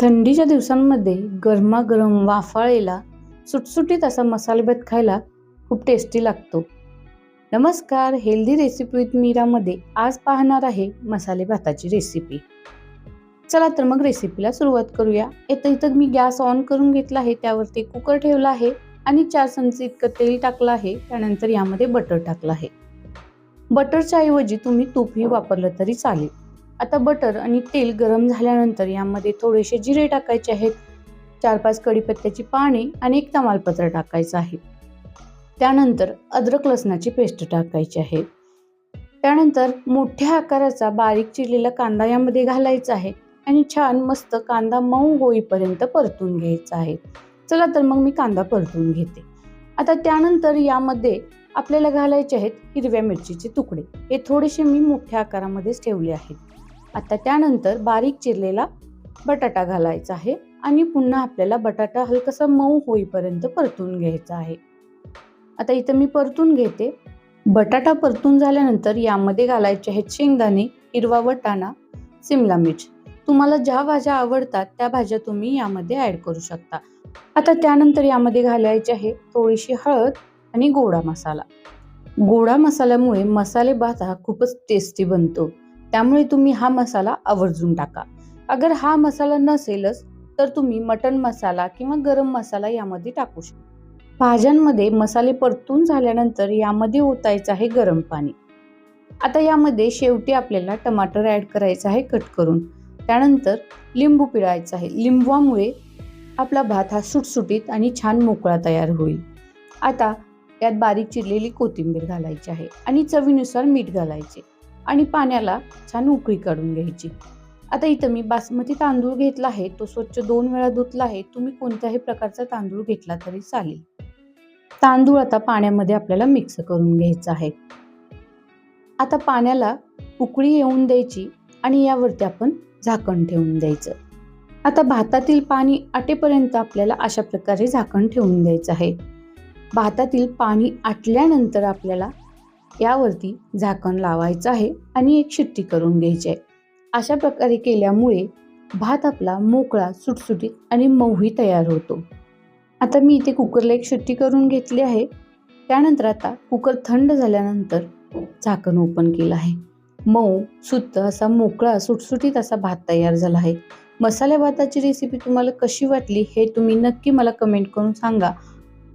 थंडीच्या दिवसांमध्ये गरमागरम वाफाळेला सुटसुटीत असा मसालेभात खायला खूप टेस्टी लागतो. नमस्कार हेल्दी रेसिपी विथ मीरामध्ये आज पाहणार आहे मसाले भाताची रेसिपी चला तर मग रेसिपीला सुरुवात करूया. इथं इथं मी गॅस ऑन करून घेतला आहे त्यावरती कुकर ठेवला आहे आणि चार चमचे इतकं तेल टाकलं आहे त्यानंतर यामध्ये बटर टाकलं आहे. बटरच्या ऐवजी तुम्ही तूपही वापरलं तरी चालेल. आता बटर आणि तेल गरम झाल्यानंतर यामध्ये थोडेसे जिरे टाकायचे आहेत. चार पाच कढीपत्त्याची पाने आणि एक तमालपत्र टाकायचं आहे. त्यानंतर अद्रक लसणाची पेस्ट टाकायची आहे. त्यानंतर मोठ्या आकाराचा बारीक चिरलेला कांदा यामध्ये घालायचा आहे आणि छान मस्त कांदा मऊ होईपर्यंत परतून घ्यायचा आहे. चला तर मग मी कांदा परतून घेते. आता त्यानंतर यामध्ये आपल्याला घालायचे आहेत हिरव्या मिरचीचे तुकडे. हे थोडेसे मी मोठ्या आकारामध्येच ठेवले आहेत. आता त्यानंतर बारीक चिरलेला बटाटा घालायचा आहे आणि पुन्हा आपल्याला बटाटा हलकासा मऊ होईपर्यंत परतून घ्यायचा आहे. आता इथं मी परतून घेते. बटाटा परतून झाल्यानंतर यामध्ये घालायचे आहेत शेंगदाणे हिरवा वटाणा सिमला मिर्च. तुम्हाला ज्या भाज्या आवडतात त्या भाज्या तुम्ही यामध्ये ॲड करू शकता. आता त्यानंतर यामध्ये घालायचे आहे थोडीशी हळद आणि गोडा मसाला. गोडा मसाल्यामुळे मसाले भात हा खूपच टेस्टी बनतो. त्यामुळे तुम्ही हा मसाला आवर्जून टाका. अगर हा मसाला नसेलच तर तुम्ही मटन मसाला किंवा गरम मसाला यामध्ये टाकू शकता. भाज्यांमध्ये मसाले परतून झाल्यानंतर यामध्ये ओतायचं आहे गरम पाणी. आता यामध्ये शेवटी आपल्याला टमाटर ॲड करायचं आहे कट करून. त्यानंतर लिंबू पिळायचं आहे. लिंबवामुळे आपला भात हा सुटसुटीत आणि छान मोकळा तयार होईल. आता यात बारीक चिरलेली कोथिंबीर घालायची आहे आणि चवीनुसार मीठ घालायचे. आणि पाण्याला छान उकळी काढून घ्यायची. आता इथं मी बासमती तांदूळ घेतला आहे तो स्वच्छ दोन वेळा धुतला आहे तुम्ही कोणत्याही प्रकारचा तांदूळ घेतला तरी चालेल. तांदूळ आता पाण्यामध्ये आपल्याला मिक्स करून घ्यायचा आहे. आता पाण्याला उकळी येऊन द्यायची आणि यावरती आपण झाकण ठेवून द्यायचं. आता भातातील पाणी आटेपर्यंत आपल्याला अशा प्रकारे झाकण ठेवून द्यायचं आहे. भातातील पाणी आटल्यानंतर आपल्याला यावरती झाकण लावायचं आहे आणि एक शिट्टी करून घ्यायची आहे. अशा प्रकारे केल्यामुळे भात आपला मोकळा सुटसुटीत आणि मऊही तयार होतो. आता मी इथे कुकरला एक शिट्टी करून घेतली आहे. त्यानंतर आता कुकर थंड झाल्यानंतर झाकण ओपन केलं आहे. मऊ सुत्त असा मोकळा सुटसुटीत असा भात तयार झाला आहे. मसाल्या भाताची रेसिपी तुम्हाला कशी वाटली हे तुम्ही नक्की मला कमेंट करून सांगा.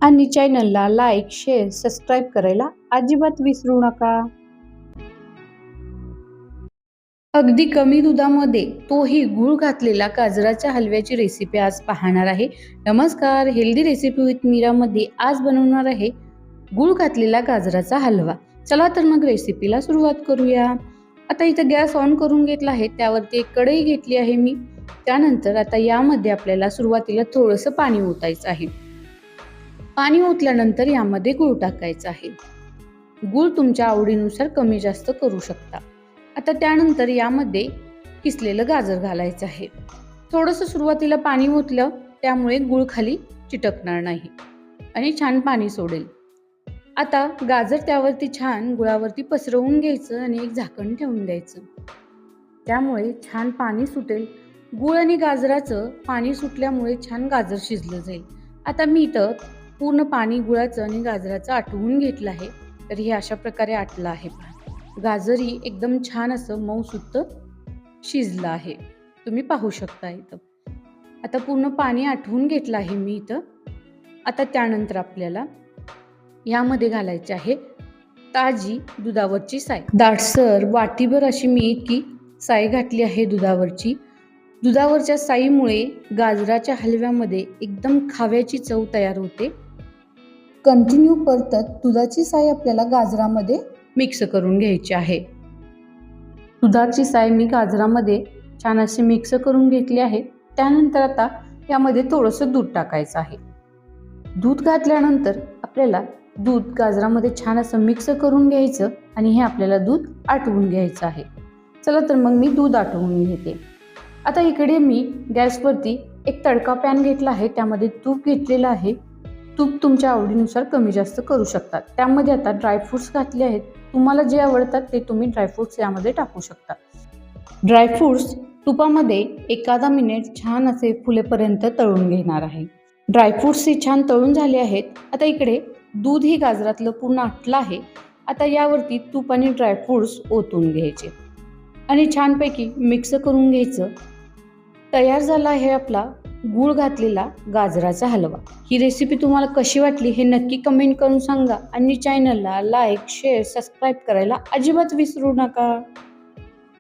आणि चॅनलला लाईक शेअर सबस्क्राईब करायला अजिबात विसरू नका. अगदी कमी दुधामध्ये तोही गुळ घातलेला गाजराच्या हलव्याची रेसिपी आज पाहणार आहे. नमस्कार हेल्दी रेसिपी विथ मीरामध्ये आज बनवणार आहे गुळ घातलेला गाजराचा हलवा. चला तर मग रेसिपीला सुरुवात करूया. आता इथं गॅस ऑन करून घेतला आहे त्यावरती एक कढई घेतली आहे मी. त्यानंतर आता यामध्ये आपल्याला सुरुवातीला थोडंसं पाणी ओतायचं आहे. पाणी ओतल्यानंतर यामध्ये गूळ टाकायचा आहे. गूळ तुमच्या आवडीनुसार कमी जास्त करू शकता. आता त्यानंतर यामध्ये किसलेलं गाजर घालायचं आहे. थोडंसं सुरुवातीला पाणी ओतलं त्यामुळे गूळ खाली चिटकणार नाही आणि छान पाणी सोडेल. आता गाजर त्यावरती छान गुळावरती पसरवून घ्यायचं आणि एक झाकण ठेवून द्यायचं. त्यामुळे छान पाणी सुटेल. गुळ आणि गाजराचं पाणी सुटल्यामुळे छान गाजर शिजलं जाईल. आता मी इथं पूर्ण पाणी गुळाचं आणि गाजराचं आटवून घेतलं आहे तर हे अशा प्रकारे आटलं आहे पहा. गाजरही एकदम छान असं मऊसुत्त शिजलं आहे. तुम्ही पाहू शकता इथं. आता पूर्ण पाणी आठवून घेतलं आहे मी इथं. आता त्यानंतर आपल्याला यामध्ये घालायचे आहे ताजी दुधावरची साय. दाटसर वाटीभर अशी मी इतकी साय घातली आहे दुधावरची. दुधावरच्या साईमुळे गाजराच्या हलव्यामध्ये एकदम खाव्याची चव तयार होते. कंटिन्यू परतत दुधाची साय आपल्याला गाजरामध्ये मिक्स करून घ्यायची आहे. दुधाची साय मी गाजरामध्ये छान अशी मिक्स करून घेतली आहे. त्यानंतर आता यामध्ये थोडंसं दूध टाकायचं आहे. दूध घातल्यानंतर आपल्याला दूध गाजरामध्ये छान असं मिक्स करून घ्यायचं आणि हे आपल्याला दूध आटवून घ्यायचं आहे. चला तर मग मी दूध आटवून घेते. आता इकडे मी गॅसवरती एक तडका पॅन घेतला आहे. त्यामध्ये तूप घेतलेलं आहे. तूप तुमच्या आवडीनुसार कमी जास्त करू शकता त्यामध्ये आता ड्रायफ्रूट्स घातले आहेत. तुम्हाला जे आवडतात ते तुम्ही ड्रायफ्रूट्स यामध्ये टाकू शकता. ड्रायफ्रूट्स तुपामध्ये एखादा मिनिट छान असे फुलेपर्यंत तळून घेणार आहे. ड्रायफ्रुट्स ही छान तळून झाले आहेत. आता इकडे दूध ही गाजरातलं पूर्ण आटलं आहे. आता यावरती तूप आणि ड्रायफ्रुट्स ओतून घ्यायचे. आणि छानपैकी मिक्स करून घ्यायचं. तयार झाला आहे आपला गूळ घातलेला गाजराचा हलवा. ही रेसिपी तुम्हाला कशी वाटली हे नक्की कमेंट करून सांगा. आणि चॅनलला लाईक शेअर सबस्क्राईब करायला अजिबात विसरू नका.